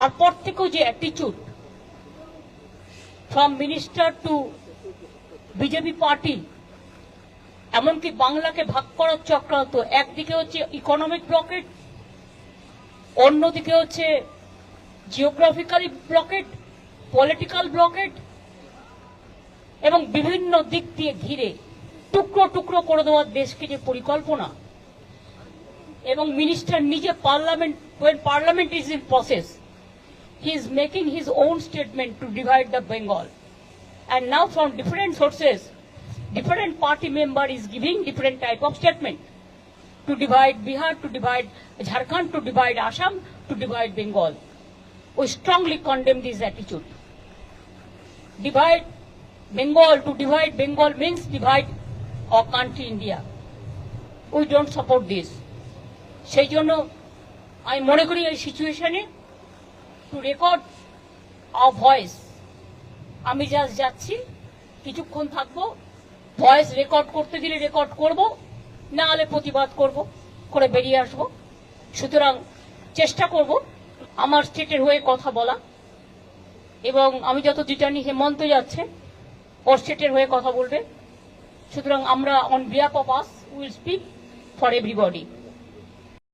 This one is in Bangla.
তারপর থেকেও যে অ্যাটিচিউড from minister to BJP party এমনকি বাংলাকে ভাগ করার চক্রান্ত একদিকে হচ্ছে ইকোনমিক ব্লকেট অন্যদিকে হচ্ছে জিওগ্রাফিক্যালি ব্লকেট পলিটিক্যাল ব্লকেট এবং বিভিন্ন দিক দিয়ে ঘিরে টুকরো টুকরো করে দেওয়ার দেশকে যে পরিকল্পনা। এবং মিনিস্টার নিজে parliament parliament is in process he is making his own statement to divide the bengal and now from different sources different party member is giving different type of statement to divide bihar to divide jharkhand to divide assam to divide bengal we strongly condemn this attitude divide bengal to divide bengal means divide our country india we don't support this সেই জন্য আমি মনে করি এই সিচুয়েশনে টু রেকর্ড আ ভয়েস আমি জাস্ট যাচ্ছি, কিছুক্ষণ থাকব ভয়েস রেকর্ড করতে দিলে রেকর্ড করব, না হলে প্রতিবাদ করব, করে বেরিয়ে আসব। সুতরাং চেষ্টা করব আমার স্টেটের হয়ে কথা বলা। এবং আমি যত জানি হেমন্ত যাচ্ছে, ওর স্টেটের হয়ে কথা বলবে। সুতরাং আমরা on behalf of us will speak for everybody